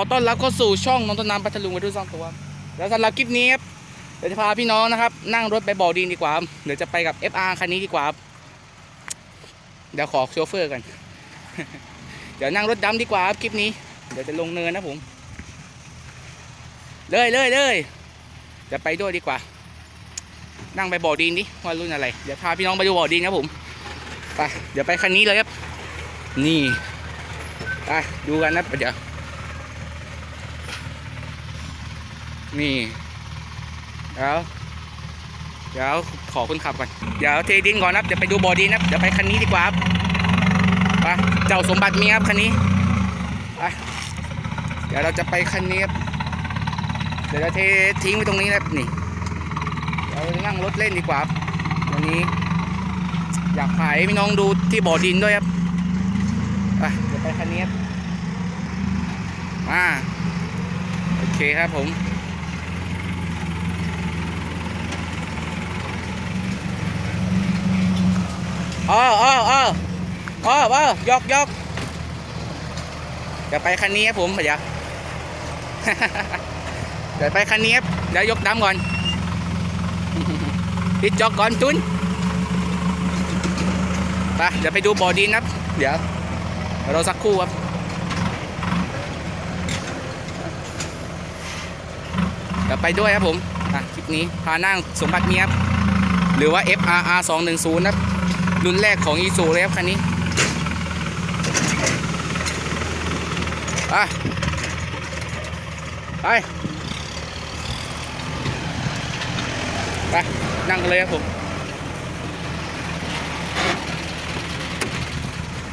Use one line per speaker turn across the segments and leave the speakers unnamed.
อต้อนรับเข้าสู่ช่องน้องต้นน้ำปัทลุงวัยรุ่นสร้างตัว แล้วสำหรับคลิปนี้ครับเดี๋ยวจะพาพี่น้องนะครับ นั่งรถไปบ่อดินดีกว่า เดี๋ยวจะไปกับ FR คันนี้ดีกว่า เดี๋ยวขอโชเฟอร์กัน เดี๋ยวนั่งรถดำดีกว่าครับคลิปนี้ เดี๋ยวจะลงเนินนะผม เลยเลยเลยจะไปด้วยดีกว่า นั่งไปบ่อดินดิว่ารุ่นอะไร เดี๋ยวพาพี่น้องไปดูบ่อดินครับผม ไป เดี๋ยวไปคันนี้เลยครับ นี่ ไปดูกันนะเดี๋ยว นี่เดี๋ยวเดี๋ยวขอคนขับก่อน เดี๋ยวเทดินก่อนนะเดี๋ยวไปดูบอดี้นะเดี๋ยวไปคันนี้ดีกว่าครับไปเจ้าสมบัติมีครับคันนี้ไปเดี๋ยวเราจะไปคันนี้ครับเดี๋ยวเราเททิ้งไว้ตรงนี้นะครับนี่เดี๋ยวเรานั่งรถเล่นดีกว่าครับวันนี้ อยากถ่ายพี่น้องดูที่บ่อดินด้วยครับไปเดี๋ยวไปคันนี้ครับมาโอเคครับผม ออเออเออเออเออยกยกเดี๋ยวไปคันนี้ครับผมเดี๋ยวเดี๋ยวไปคันนี้ครับเดี๋ยวยกดำก่อนปิดจอกก่อนจุนไปเดี๋ยวไปดูบอดีนครับเดี๋ยวเดี๋ยวเราสักครู่ครับเดี๋ยวไปด้วยครับผมอะคลิปนี้พานั่งสมบัติเมียบหรือว่า FRR 210นะครับ รุ่นแรกของอีซูเลยครับคันนี้ไปไปไปนั่งกันเลยครับผม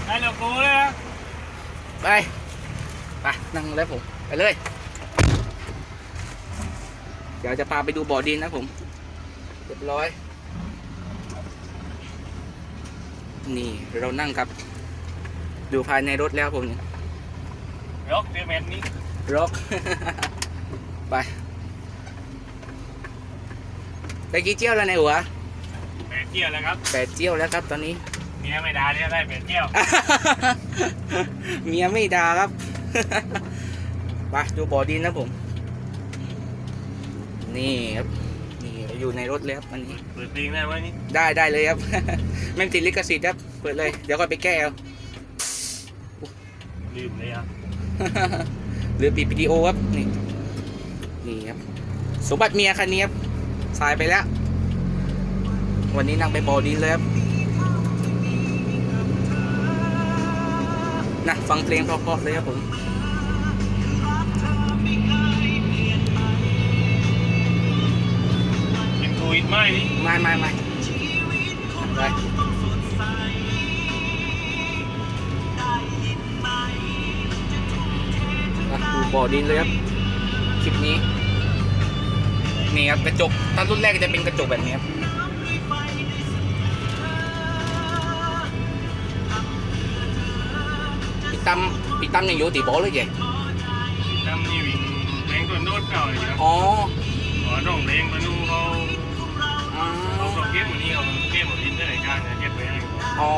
ไอ้เราโก้เลยนะ
ไปไปนั่งเลยครับผมไปเลย เดี๋ยวจะพาไปดูบ่อดินนะครับผมเรียบร้อย นี่เรานั่งครับ ดูภายในรถแล้วผมเนี่ย
ร็อกเดเมนนี้
ร็อกไปไปกี่เจี้ยวแล้วในหัว
แปดเที่ยวแล้วครับ
แปดเจี้ยวแล้วครับตอนนี้
เมียไม่ด่าเรียกได้แปดเที่ยว
เมียไม่ด่าครับไปดูบ่อดินนะผม นี่ครับนี่อยู่ในรถเลยครับอันนี้
เปิดเพลงได้ไหมนี่
ได้ได้เลยครับ ไม่ติดลิขสิทธิ์ครับ เปิดเลย เดี๋ยวก็ไปแก้เอา
ลืมเลยอะ
หรือปิดวิดีโอครับ นี่ นี่ครับ สมบัติเมียคันนี้ครับ สายไปแล้ว วันนี้นั่งไปบ่อดินเลยครับนะฟังเพลงเพราะๆเลยครับผม
เป็นโควิดไหมนี่
ไม่ไม่ไม่ไป บ่อดินเลยครับคลิปนี้นี่ครับกระจกตอนรุ่นแรกก็จะเป็นกระจกแบบนี้ครับพี่ตั้มพี่ตั้มยังอยู่ตีบอลเลยเจ๊
ทำนี่วิ่งเพลงตัวโน้ตเก่าเลยครับ
อ๋อ
ขอร้องเพลงมาดูเขา
อ๋อ
เขาส่งเกมวันนี้เขาเกมหมดอินเทอร์เน็ตการเก็บไว้ให้
อ๋อ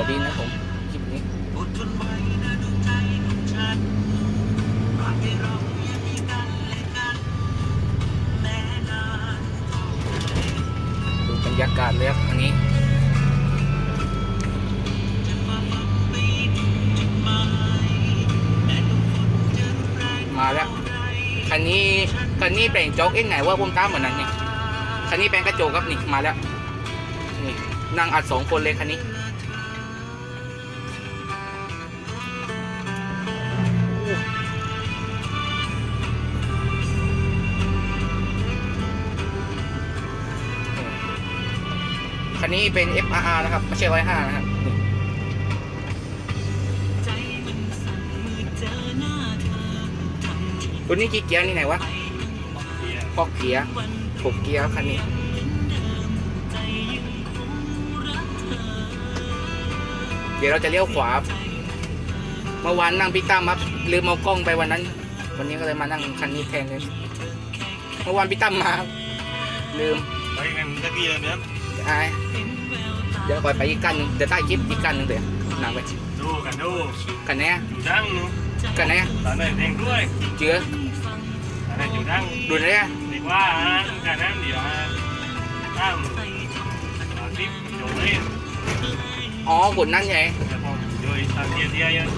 ดู
บอดีนะผมคลิปนี้ดูบรรยากาศเลยครับอันนี้คแล้วคันนี้คันนี้แปลงโจ๊กเอ็งไหนว่าผมตามเหมือนนั้นนี่คันนี้แปลงกระโจกครับนี่มาแล้วนี่นั่งอัดสองคนเลยคันนี้ คันนี้เป็น FRR นะครับ ไม่ใช่ร้อยห้านะครับนี่ตัวนี้กี่เกียร์นี่ไหนวะ
เกียร์
พอกเกียร์หกเกียร์คันนี้เดี๋ยวเราจะเลี้ยวขวา เมื่อวานนั่งพี่ตั้มครับลืมเอากล้องไปวันนั้น วันนี้ก็เลยมานั่งคันนี้แทนเลย เมื่อวานพี่ตั้มมา ลืม
ไปกันตะกี้เลยเนี่ย
ไอ้เดี๋ยวคอยไปอีกกันหนึงเดี๋ยวใต้คลิปอีกกันหนึงเดี๋ยวนั่งไป
ดูกันดู
กันแน่
อยู่ดังนู้
กันแน่
ตอนนั้นเองด้วย
เจือ
ตอนนั้นอยู่ดัง
ดูแน่
ดีกว่าฮะการนั้นเดี๋ยวฮะตั้งตอนที่อยู่เลย
อ๋อกดนั่นไง
จะพออยู่ตอนเทียเทียยัง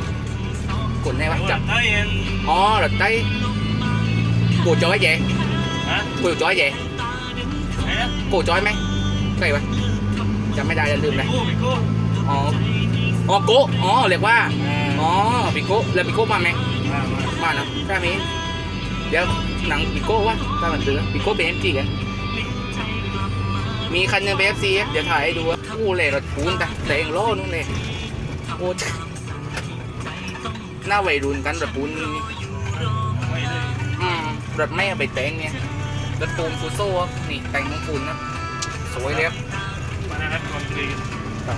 กดแน่วะจับ
ไต้เอง
อ๋อรถใต้กูจอย vậy
ฮะ
กูจอย vậy
ไอ้เนี่ย
กูจอยไหมใช่ปะจำไม่ได้แล้วลืมเลยอ๋ออ๋อโกอ๋อเรียกว่าอ๋อปิโก้แล้วปิโก้มาไหม
มามา
มาเนอะถ้ามีเดี๋ยวหนังปิโก้วะถ้ามันซื้อปิโก้เป็นเอฟซีกันมีคันหนึ่งเป็นเอฟซีเดี๋ยวถ่ายให้ดูว่าอู้เลยรถปูนแต่แต่เองโล่นู่นเลยโอ้หน้าวัยรุ่นกันรถปูนนี่
ไม่เลย
อืมรถไม่เอาไปแต่งเนี่ยรถปูนฟูโซ่นี่แต่งทั้งปูนนะ สวยเลยครับ
มานะครับคอนกรีต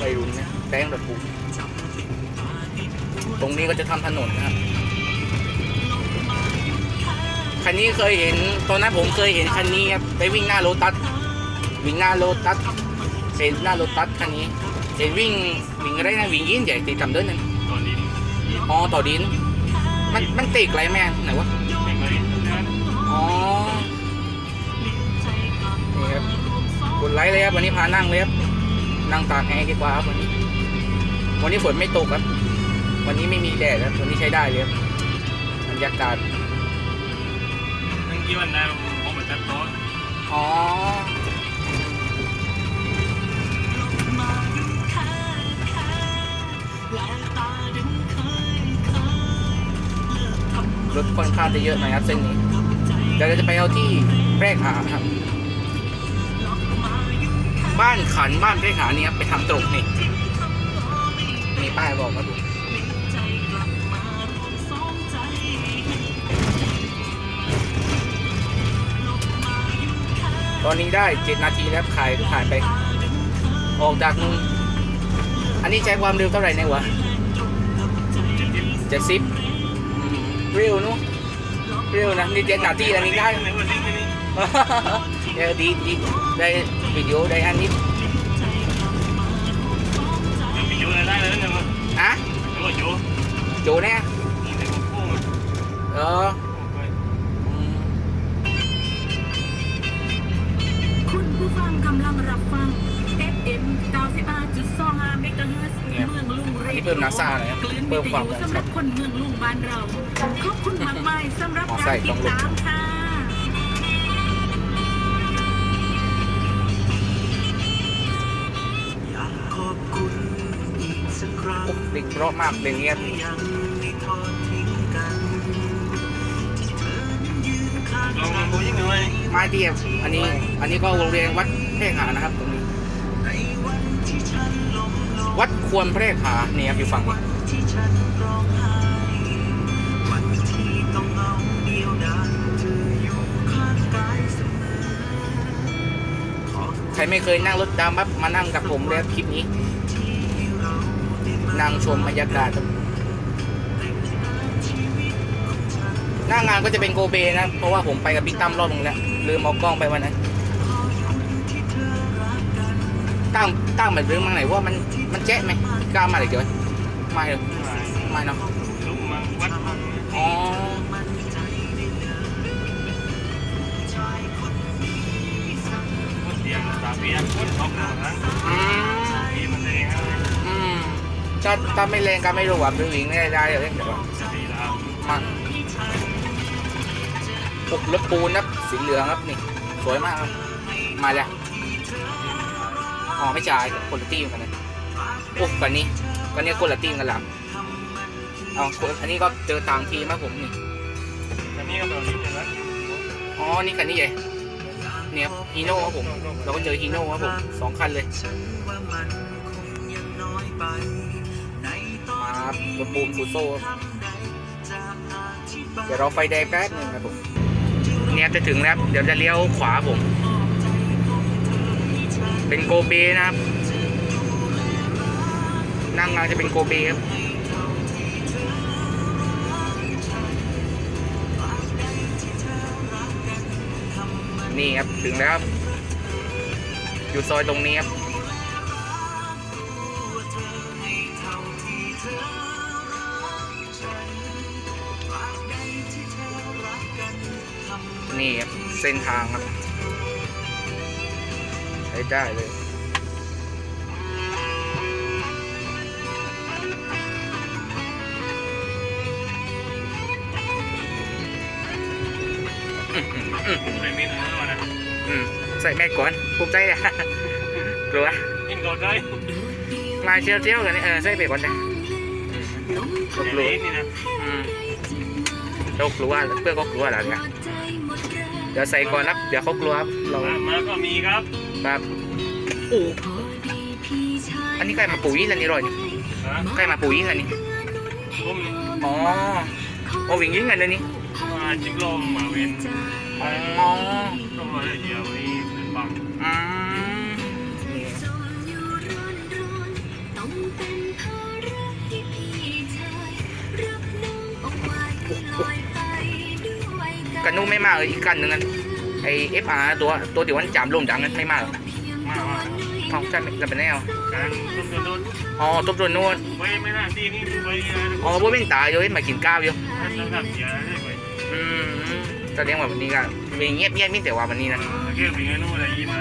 วัยรุ่นนะแต่งรถปูนตรงนี้ก็จะทำถนนนะครับคันนี้เคยเห็นตอนนั้นผมเคยเห็นคันนี้ครับไปวิ่งหน้าโรตัสวิ่งหน้าโรตัสเห็นหน้าโรตัสคันนี้เห็นวิ่งวิ่งอะไรนะวิ่งยินใหญ่ตีทำเดินนั่น
ตอนนี้
อ๋อต่อดินมันมันตีไกลไหมไหนวะ
ค
รับกดไลค์เลยครับวันนี้พานั่งเลยครับนั่งตากแอร์ดีกว่าครับวันนี้ วันนี้ฝนไม่ตกครับ วันนี้ไม่มีแดดครับวันนี้ใช้ได้เลยครับบรรยากาศ
ทั้งกี่วันนะผมมาตัดต่อ
อ๋อรถค่อนข้างจะเยอะหน่อยครับเส้นนี้เดี๋ยวเราจะไปเอาที่แพรกหาครับ บ้านขันบ้านแพรกหาเนี่ยครับไปทำตรงนี่มีป้ายบอกมาดูตอนนี้ได้เจ็ดนาทีแล้วขายขายไป ออกจากนู้นอันนี้ใช้ความเร็วเท่าไหร่เนี่ยวะเจ็ดสิบเร็วเนู้เร็วนะนี่เจ็ดนาทีอันนี้ได้
ไหนวันนี้ไม่นี่
เออดี ดีได้วิดีโอได้อันนี้
ยังมีอยู่อะไรได้เลยเนี่ยมั้ง
อะ
หรือว่าอยู่
โจแน่
นี่ในกลุ่มกู้มั้ง
เอออืม
คุณผู้ฟังกำลังรับฟัง FM 95.25เมกะเฮิรตซ์เมืองลุงเร
นี่เพิ่มนาซาเลยครับ
กลืน
เพิ่
วิ
ม
ท
ความ
ยุ
แรง
สำหรับคนเมืองลุงบ้านเราขอบคุณมากมายสำหรับ
อ๋อใส่
การ
ต้
ติ
องลด
ดตามค่ะ
เพลงเพราะมากเพลงเนี้ย
ที่ยังไม่ทอดทิ้งกันที่เธอนั้นยืนข้าง
ลองดูยิ่งหน่อย
ไม้เดียบอันนี้อันนี้ก็โรงเรียนวัดแพรกหานะครับตรงนี้
วันที่ฉันล้ม
วัดควรแพรกหานี่ครับอยู่ฝั่งนี้ใครไม่เคยนั่งรถดำครับมานั่งกับผมเลยครับคลิปนี้ นั่งชมบรรยากาศ หน้างานก็จะเป็นโกเบนะ เพราะว่าผมไปกับบิ๊กตั้มรอบนึงแล้วลืมเอากล้องไปวันนั้นตั้งตั้งแบบเรื่องมาไหนว่ามันมันแจ๊ะไหมกล้ามาเลยเดี๋ยวไม่หรอกไม่เนาะอ๋อ
เลยชายคนนี้สัก
วัดเตียงตาเปียกวัดตกหนึ่งครั้ง
อื ถ้าถ้าไม่แรงก็ไม่รู้ว่าเป็นหญิงได้ได้เลยเดี๋ยวก่อน
สีดา
มาพวกรถปูนครับสีเหลืองครับนี่สวยมากครับมาเลยอ๋อไม่จ่ายคนละทีมกันนะโอ้กันนี้กันนี้คนละทีมกันละเอาคนอันนี้ก็เจอต่างทีมครับผมนี่
อันนี้ก็แบบนี้เลยนะ
อ๋อนี่คันนี้ใหญ่เนี่ยฮีโน่ครับผม เราก็เจอฮีโน่ครับผมสองคันเลย
ค
รับ
นี้
รถปูนฟูโซ่ครับ
ทำใดจะอธิบาย
เดี๋ยวเราไฟแดงแป๊บหนึงครับผมเนี่ยจะถึงแล้วเดี๋ยวจะเลี้ยวขวาผม เป็นโกเบนะครับนั่งมาจะเป็นโกเบครับนี่ครับถึงแล้วครับอยู่ซอยตรงนี้ครับ นี่ครับ เส้นทางครับ ใช้ได้เลย
ไม่มีนะมานะ
อืมใส่แม่ก่อนภูมิใจอะกลัว
กินก่อนได้
มาเชี่ยวเชี่ยวๆกันนี่เออใส่ไปก่อนเลยก็กลัว
เล็กนี่นะ
อืมเรากลัวเพื่อนก็กลัวแล้วไง เดี๋ยวใส่ก่อนครับ เดี๋ยวเขากลัวครับ เรา
มามาก็มีครับ
แบบอู้อันนี้ใกล้มาปุ๋ยแล้วนี่รอยนี่
ฮะ
ใกล้มาปุ๋ยแล้วนี่
ผม
อ๋อโอ้วิ่งยิงกันเลยนี่
มาจิกลมมาเวน
อ๋อ กันนุ่มไม่มากเลยอีกกันหนึ่งกันไอเอฟอาร์ตัวตัวเดี๋ยวมันจามลงดังกันไม่มากหรอก
มามา
เขาใช่ไหมจะเป็นแนว
การต้นต้นต้น
อ๋อตบตัวนวด
ไว้ไม่น่าดีนี่ไว้
อ๋อพวกเป็นตายอยู่มากินข้าวอยู่
แล้วก็เสียได้ไว้
อืมแสดงว่าวันนี้ก็มีเงียบเงียบๆนิดแต่ว่าวันนี้นะ
เกี่ยวกับนู่นอะไรมา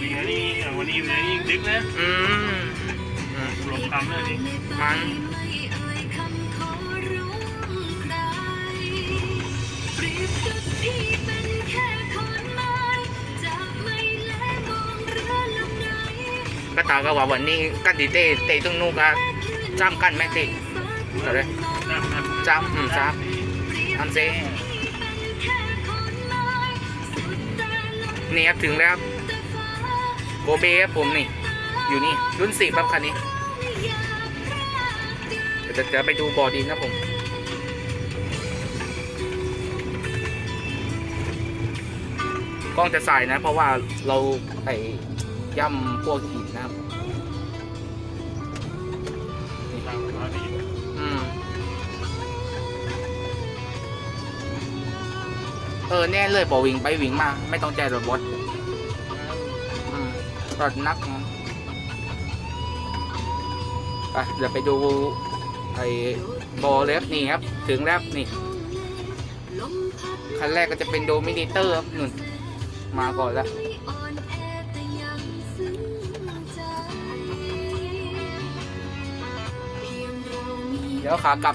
วิ่งอันนี้วันนี้วันนี้ดึกนะ
อืมอืม
หลบคำเลยนี่
มัน ก็ตาก็ว่าวันนี้กันดีเต้เต้ต้องนู่นก็จ้ำกันไหมเต้ต่อเลยจ้ำอืมจ้ำอันเซ่นี่ครับถึงแล้วครับโกเบครับผมนี่ อยู่นี่รุ่นสิบครับคันนี้เดี๋ยวจะจะไปดูบอดีนะผม กล้องจะใส่นะ เพราะว่าเราไปย่ำพวกหินนะครับอืมเออแน่เลยบอกวิ่งไปวิ่งมา ไม่ต้องใจรถบดอืมรถนักนะไปเดี๋ยวไปดูไอ้บอเล็บนี่ครับ ถึงแล้วนี่ คันแรกก็จะเป็นโดมินิเตอร์ครับนุ่น มาก่อนแล้วเดี๋ยวขากลับ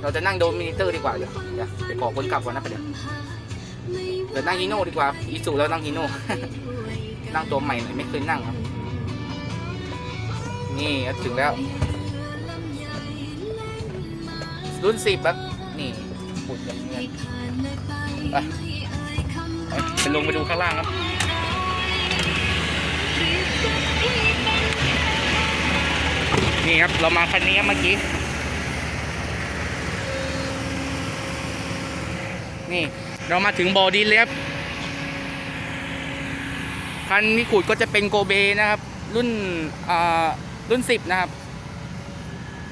เราจะนั่งโดมินิเตอร์ดีกว่าเดี๋ยวเดี๋ยวไปขอคนกลับก่อนนะประเดี๋ยวเดี๋ยวนั่งฮีโน่ดีกว่าอีสุแล้วนั่งฮีโน่นั่งตัวใหม่หน่อยไม่เคยนั่งครับ นี่ถึงแล้ว รุ่นสิบครับนี่ปุดอย่างเงี้ยไป ไปลงไปดูข้างล่างครับนี่ครับ เรามาคันนี้เมื่อกี้ นี่ เรามาถึงบอดีนเลยครับ คันนี้ขุดก็จะเป็นโกเบนะครับ รุ่นอ่ารุ่นสิบนะครับ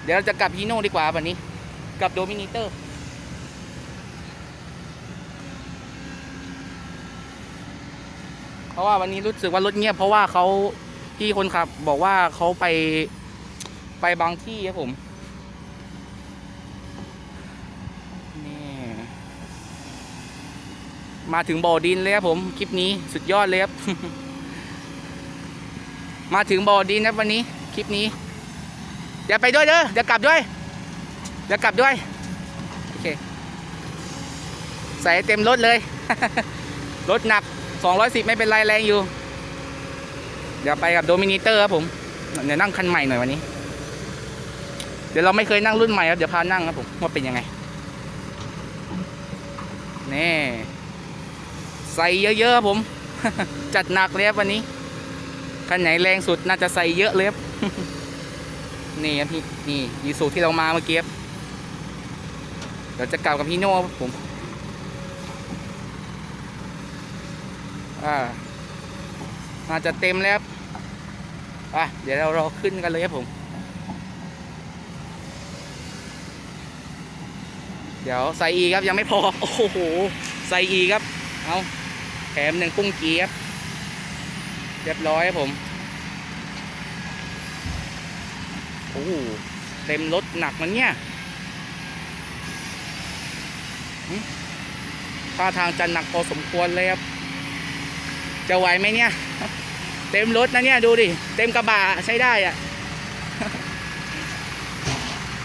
เดี๋ยวเราจะกลับฮีโน่ดีกว่าวันนี้กลับโดมินิเตอร์ เพราะว่าวันนี้รู้สึกว่ารถเงียบ เพราะว่าเขาพี่คนขับบอกว่าเขาไปไปบางที่ครับผมนี่มาถึงบ่อดินเลยครับผมคลิปนี้สุดยอดเลยครับมาถึงบ่อดินครับวันนี้คลิปนี้อย่าไปด้วยเด้อเดี๋ยวกลับด้วยเดี๋ยวกลับด้วยโอเคใส่เต็มรถเลย รถหนัก 210 ไม่เป็นไรแรงอยู่ เดี๋ยวไปกับโดมินิเตอร์ครับผม เดี๋ยวนั่งคันใหม่หน่อยวันนี้ เดี๋ยวเราไม่เคยนั่งรุ่นใหม่ครับ เดี๋ยวพานั่งครับผมว่าเป็นยังไง นี่ใส่เยอะๆครับผม จัดหนักเลยครับวันนี้ คันไหนแรงสุดน่าจะใส่เยอะเลยครับ นี่ครับพี่ นี่ยีสูที่เรามาเมื่อกี้ครับเดี๋ยวจะกลับกับพี่โน่ครับผม อ่าน่าจะเต็มแล้วอะเดี๋ยวเรารอขึ้นกันเลยครับผม เดี๋ยวใส่อีกครับยังไม่พอโอ้โหใส่อีกครับ เอาแถมหนึ่งปุ้งกีครับเรียบร้อยครับผมโอ้โหเต็มรถหนักมันเนี่ยท่าทางจะหนักพอสมควรเลยครับ จะไหวไหมเนี่ย เต็มรถนะเนี่ยดูดิ เต็มกระบะใช้ได้อะ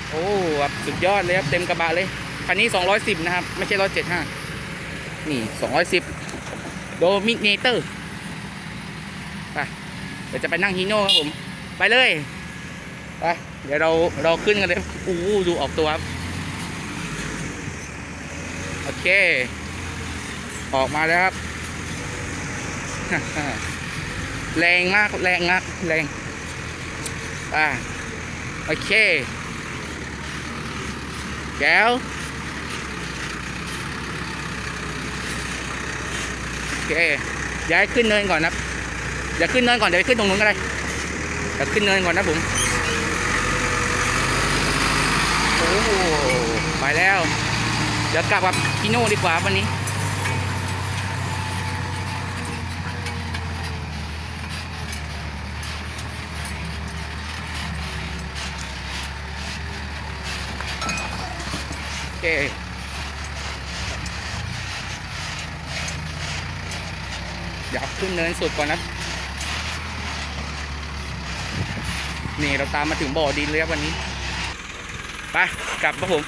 โอ้สุดยอดเลยครับ เต็มกระบะเลย คันนี้ 210 นะครับ ไม่ใช่ 175 นี่ 210 โดมิเนเตอร์ไปเดี๋ยวจะไปนั่งฮีโน่ครับผม ไปเลยไปเดี๋ยวเราเราขึ้นกันเลยอู้ดูออกตัวครับ โอเค ออกมาแล้วครับ แรงมากแรงมากแรงอ่าโอเคแก้วโอเคย้ายขึ้นเนินก่อนนะครับอย่าขึ้นเนินก่อนเดี๋ยวไปขึ้นตรงนู้นก็ได้อย่าขึ้นเนินก่อนนะผมโอ้ไปแล้ว เดี๋ยวกลับกับพี่โน่ดีกว่าวันนี้ เคเดี๋ยวขึ้นเนินสุดก่อนนะ นี่เราตามมาถึงบ่อดินเลยครับวันนี้ ไปกลับครับผม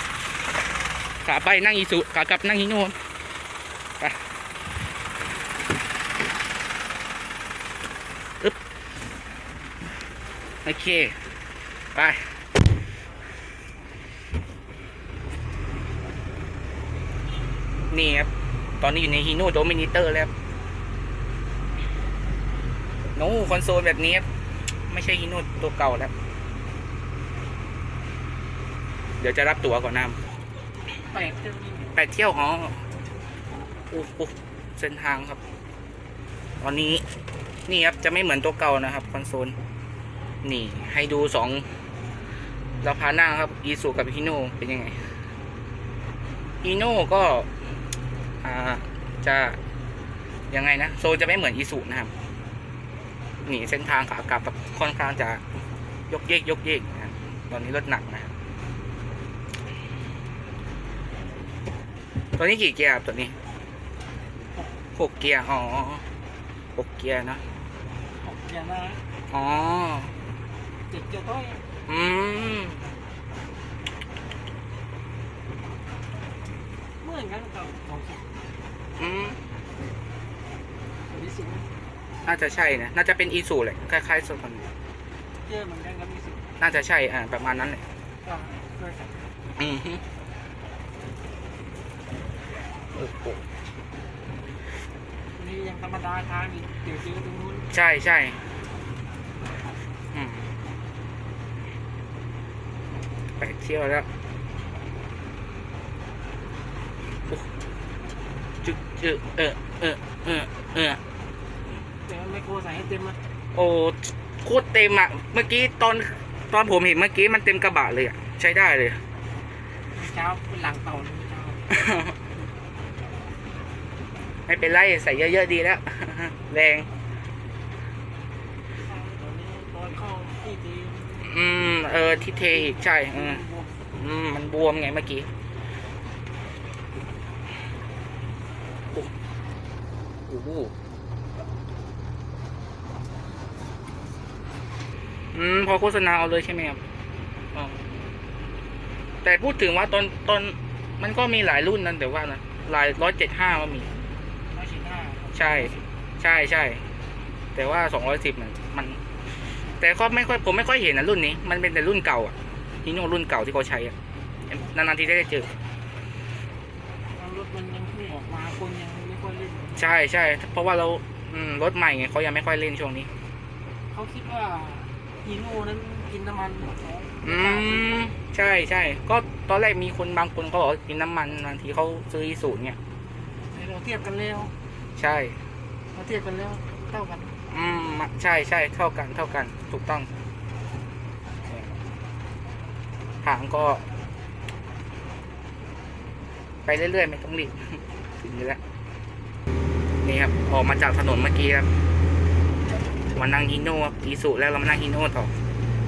ขาไปนั่งอีสุขากลับนั่งอีโน่ไปอึ๊บโอเค ไป นี่ครับ ตอนนี้อยู่ในฮีโน่โดมินิเตอร์แล้วครับโน้คอนโซลแบบนี้ครับ ไม่ใช่ฮีโน่ตัวเก่าแล้ว เดี๋ยวจะรับตั๋วก่อนนะ
แปลกจัง
แปดเที่ยวอ๋ออู้อู้เส้นทางครับ ตอนนี้นี่ครับจะไม่เหมือนตัวเก่านะครับคอนโซล นี่ให้ดูสองเราพานั่งครับอีซูกับฮีโน่เป็นยังไงฮีโน่ก็ อ่าจะยังไงนะโซนจะไม่เหมือนอีซูนะครับนี่เส้นทางขากลับแบบค่อนข้างจะยกเยกยกเยกนะครับตอนนี้รถหนักนะครับตัวนี้กี่เกียร์ครับตัวนี้หกเกียร์อ๋อหกเกียร์นะ
อย่างนั้น
อ๋อ
เจ็ดเกียร์ต้อย
อืม
เหมือนกันกับของสิบ
อืม
มีสิบ
น่าจะใช่นะ น่าจะเป็นอีซูเลยคล้ายๆส่วนคน
เจอเหมือนกันกับมีสิบ
น่าจะใช่ อ่า ประมาณนั้นเลย
ก็ด้วยกัน
อือฮึโอ้โห
นี่ยังธรรมดาทางอีกเดี๋ยวเจอตรงนู้น
ใช่ใช่อืมไปเที่ยวแล้วโอ้ จึกจึกเออเออเออเออ
แต่ไมโครใส่ให้เต็มอะ
โอ้โคตรเต็มอะเมื่อกี้ตอนตอนผมเห็นเมื่อกี้มันเต็มกระบะเลยอะใช้ได้เลย
เช้าเป็นหลังเต่าเลยเช้า
ไม่เป็นไรใส่เยอะๆดีแล้ว แรง
ตอนนี้ตอนเข้าที่ดี
อืม เออที่เทอีกใช่ อืมอืมมันบวมไงเมื่อกี้โอ้ โอ้โหอืมพอโฆษณาเอาเลยใช่ไหมครับอ๋อแต่พูดถึงว่าตอนตอนมันก็มีหลายรุ่นนั่นแต่ว่านะลายร้อยเจ็ดห้าก็มี
ร้อยสิบห้า
ใช่ ใช่ใช่ แต่ว่าสองร้อยสิบมันมัน แต่ก็ไม่ค่อยผมไม่ค่อยเห็นนะรุ่นนี้ มันเป็นแต่รุ่นเก่าอะฮีโน่รุ่นเก่าที่เขาใช้อะนานๆทีได้เจอ
รถ มันยังเพิ่งออกมาคนยังไม่ค่อยเล่น
ใช่ใช่เพราะว่าเราอืมรถใหม่ไงเขายังไม่ค่อยเล่นช่วงนี้
เขาคิดว่าฮีโน่นั้นกินน้ำมันเขา
อืมใช่ใช่ก็ตอนแรกมีคนบางคนก็บอกว่ากินน้ำมันบางทีเขาซื้ออีสูตรเนี่ย
เราเทียบกันแล้ว
ใช่
เราเทียบกันแล้วเท่ากัน
อืมใช่ใช่เท่ากันเท่ากัน ถูกต้องทางก็ ไปเรื่อยๆไม่ต้องรีบถึงแล้วนี่ครับออกมาจากถนนเมื่อกี้ครับมานั่งฮีโน่ครับอีสุแล้วเรามานั่งฮีโน่ต่อ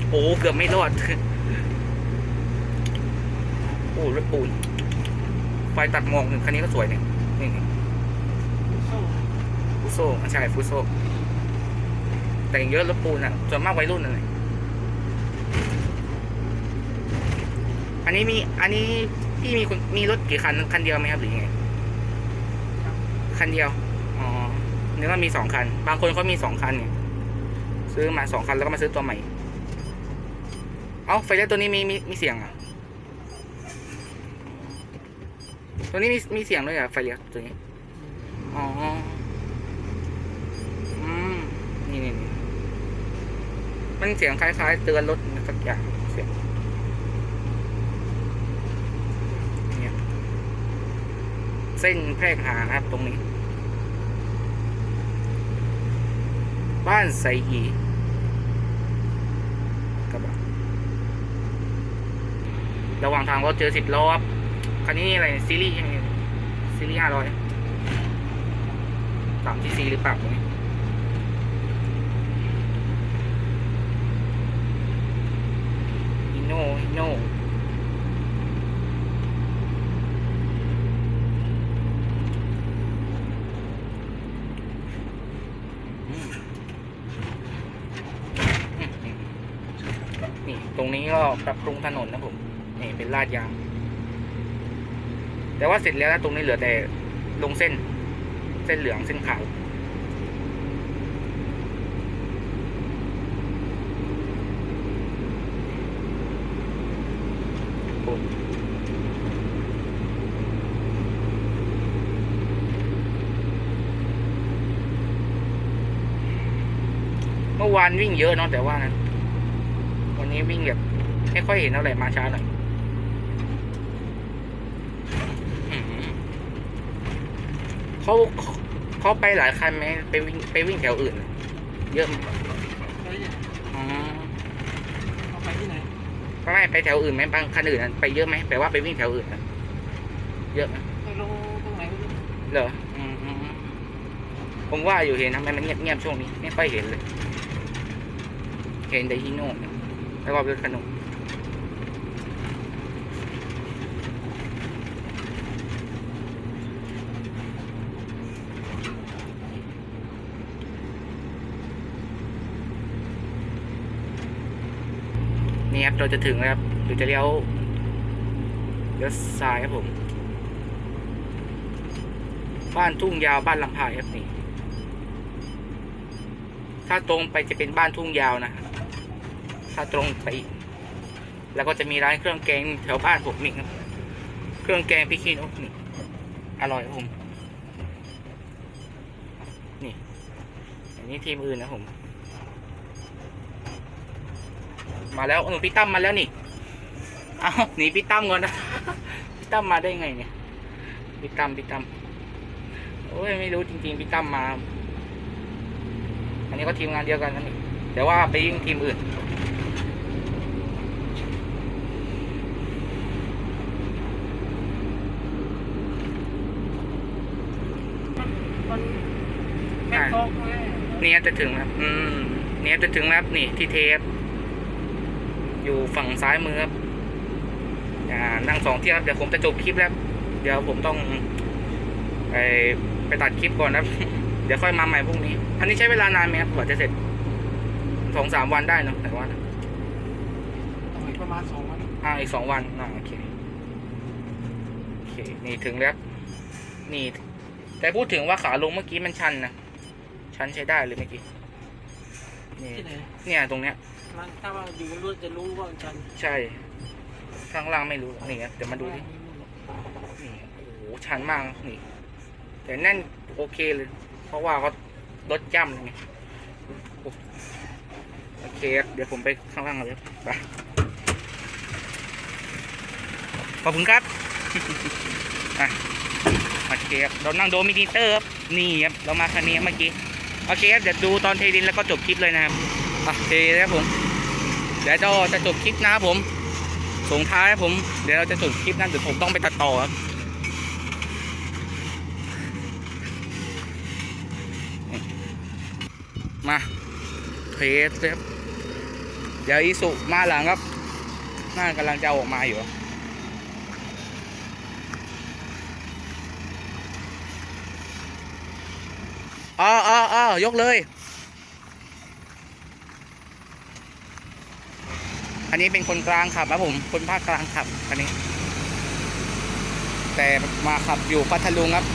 โอ้เกือบไม่รอดโอ้รถปูนไฟตัดหมอกหนึ่งคันนี้ก็สวยเนี่ยนี่ฟูโซ่อะใช่ฟูโซ่แต่งเยอะรถปูนอะส่วนมากวัยรุ่นอะไรอันนี้มีอันนี้ พี่มีคนมีรถกี่คันคันเดียวไหมครับหรือยังไงคันเดียวอ๋อนึกว่ามีสองคัน บางคนเขามีสองคันเนี่ยซื้อมาสองคันแล้วก็มาซื้อตัวใหม่ เอ้าไฟเลี้ยวตัวนี้มีมีมีเสียงอะตัวนี้มีมีเสียงด้วยอะไฟเลี้ยวตัวนี้อ๋ออืมนี่นี่นี่มันเสียงคล้ายๆ เตือนรถสักอย่างเสียงเนี่ย เส้นแพรกหานะครับตรงนี้ บ้านไซอีกระบะระหว่างทางเราเจอสิบล้อครับคันนี้อะไรซีรีส์ซีรีส์ห้าร้อยสามที่สี่หรือเปล่าตรงนี้ฮิโน่ฮิโน่อืมอืมอืมนี่ ตรงนี้ก็ ปรับปรุงถนนนะผมนี่เป็นลาดยาง แต่ว่าเสร็จแล้วนะตรงนี้เหลือแต่ลงเส้น เส้นเหลืองเส้นขาวเมื่อวานวิ่งเยอะเนาะแต่ว่านะวันนี้วิ่งแบบ ไม่ค่อยเห็นเท่าไหร่มาช้าหน่อยอื้อหือเขาเขาไปหลายคันไหมไปวิ่งไปวิ่งแถวอื่น เยอะไหม
ไปเนี่ย
อ๋อ
เอาไปที่ไหน
ไม่ไปแถวอื่นไหมบางคันอื่นอะไปเยอะไหมแปลว่าไปวิ่งแถวอื่นอะเยอะไหม
ไปลงตรงไหนไม่รู้
เหรออืมอืมอืมผมว่าอยู่เห็นทำไมมันเงียบเงียบๆช่วงนี้ ไม่ค่อยเห็นเลย เห็นแต่ฮิโน่เนี่ยแล้วก็รถขนม เราจะถึงแล้วครับเราจะเลี้ยวเลี้ยวซ้ายครับผม บ้านทุ่งยาวบ้านลำพายครับนี่ ถ้าตรงไปจะเป็นบ้านทุ่งยาวนะ ถ้าตรงไป แล้วก็จะมีร้านเครื่องแกงแถวบ้านผมนี่ครับ เครื่องแกงพี่ขี้นกนี่อร่อยครับผม นี่ อันนี้ทีมอื่นนะผม มาแล้วหนูพี่ตั้มมาแล้วนี่เอาหนีพี่ตั้มก่อนนะพี่ตั้มมาได้ไงเนี่ยพี่ตั้มพี่ตั้มโอ้ยไม่รู้จริงๆพี่ตั้มมา อันนี้ก็ทีมงานเดียวกันนั่นนี่แต่ว่าไปยิงทีมอื่น
มันแค่ตกเลย
เนี่ยจะถึงแล้วอืมเนี่ยจะถึงแล้วนี่ที่เทป อยู่ฝั่งซ้ายมือครับอ่านั่งสองเที่ยวครับเดี๋ยวผมจะจบคลิปแล้ว เดี๋ยวผมต้องไปไปตัดคลิปก่อนนะเดี๋ยวค่อยมาใหม่พรุ่งนี้ อันนี้ใช้เวลานานไหมครับกว่าจะเสร็จสองสามวันได้เนอะแต่ว่า
ต้องอีกประมาณสองวัน
อ่าอีกสองวันอ่าโอเคโอเค นี่ถึงแล้ว นี่ แต่พูดถึงว่าขาลงเมื่อกี้มันชันนะชันใช้ได้เลยเมื่อกี้นี่
ที่ไหน
เนี่ยตรงเนี้ย
มันถ้าว่าอยู่บนรถจะรู้ว่าฉัน
ใช่ ข้างล่างไม่รู้นี่ครับเดี๋ยวมาดูดิ นี่โอ้โหชันมากนี่ แต่แน่นโอเคเลย เพราะว่าเขาลดย่ำไงโอ้โอเคครับเดี๋ยวผมไปข้างล่างเลยไปขอบคุณครับอะโอเคครับเรานั่งโดมินิเตอร์ครับนี่ครับเรามาคันนี้เมื่อกี้โอเคครับเดี๋ยวดูตอนเทดินแล้วก็จบคลิปเลยนะครับอะเทครับผม เดี๋ยวเราจะจบคลิปนะครับผมส่งท้ายผม เดี๋ยวเราจะจบคลิปนั้นเดี๋ยวผมต้องไปตัดต่อครับมาเทสครับเดี๋ยวอีสุมาหลังครับน่ากำลังจะออกมาอยู่อ๋ออ๋ออ๋อยกเลย อันนี้เป็นคนกลางขับนะผม คนภาคกลางขับคันนี้ แต่มาขับอยู่พัทลุงครับ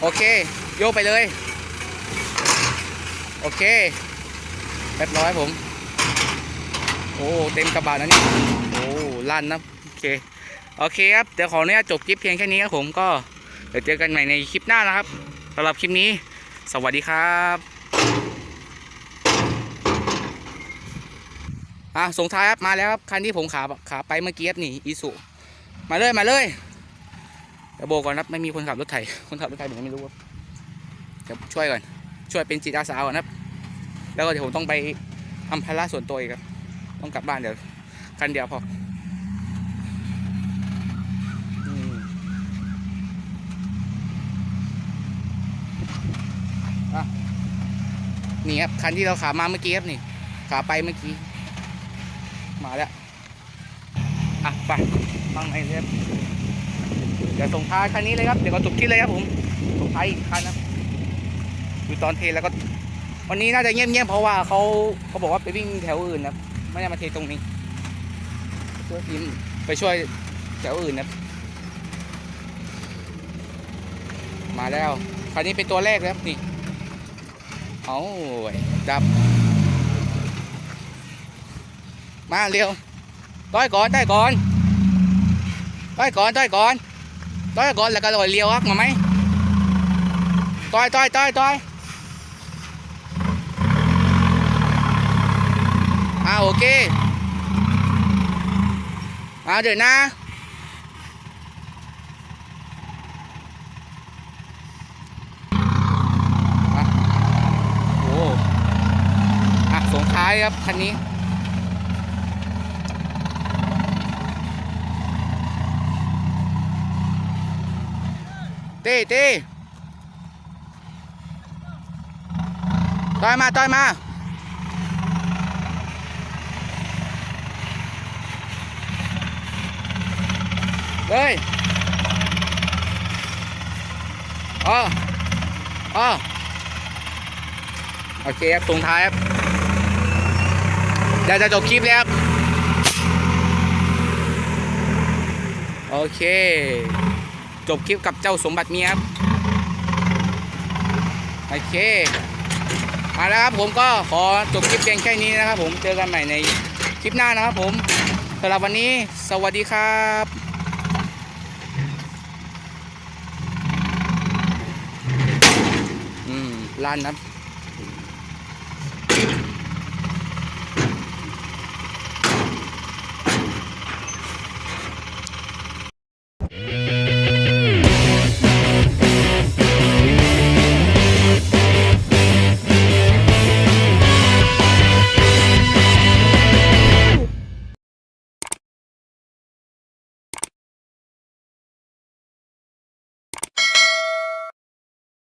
โอเค โยกไปเลย โอเคเรียบร้อยผม โอ้เต็มกระบะนะนี่โอ้ลั่นนะโอเคโอเคครับเดี๋ยวขออนุญาตจบคลิปเพียงแค่นี้ครับผมก็เดี๋ยวเจอกันใหม่ในคลิปหน้านะครับสำหรับคลิปนี้ สวัสดีครับ อะส่งท้ายครับมาแล้วครับคันที่ผมขาขาไปเมื่อกี้ครับนี่อีสุมาเลยมาเลยเดี๋ยวโบก่อนครับไม่มีคนขับรถไถคนขับรถไถผมยังไม่รู้ครับเดี๋ยวช่วยก่อนช่วยเป็นจิตอาสาก่อนครับ แล้วก็เดี๋ยวผมต้องไปทำภาระส่วนตัวอีกครับ ต้องกลับบ้านเดี๋ยวคันเดียวพอนี่ครับคันที่เราขามาเมื่อกี้ครับนี่ขาไปเมื่อกี้ มาแล้ว อะ ไปฟังในเรียบเดี๋ยวส่งท้ายคันนี้เลยครับ เดี๋ยวก็จบคลิปเลยครับผม ส่งท้ายอีกคันนะดูตอนเทแล้วก็ วันนี้น่าจะเงียบๆเพราะว่าเขาเขาบอกว่าไปวิ่งแถวอื่นนะไม่ได้มาเทตรงนี้ช่วยทีมไปช่วยแถวอื่นนะมาแล้วคันนี้เป็นตัวแรกแล้วนี่เอาไว้ดับ มาเร็วต้อยก่อนต้อยก่อนต้อยก่อนต้อยก่อนต้อยก่อนแล้วก็ลอยเลี้ยวอักมาไหมต้อยต้อยต้อยต้อยอ่าโอเคเอาเดี๋ยวนะอะโอ้อะสงท้ายครับคันนี้ ต้เต้ต่อยมาต่อยมาเฮ้ยอ๋ออ๋อโอเคครับตรงท้ายครับเดี๋ยวจะจบคลิปแล้วครับโอเค จบคลิปกับเจ้าสมบัติเมียครับโอเคมาแล้วครับผมก็ขอจบคลิปเพียงแค่นี้นะครับผมเจอกันใหม่ในคลิปหน้านะครับผมสำหรับวันนี้สวัสดีครับอืมลั่นนะ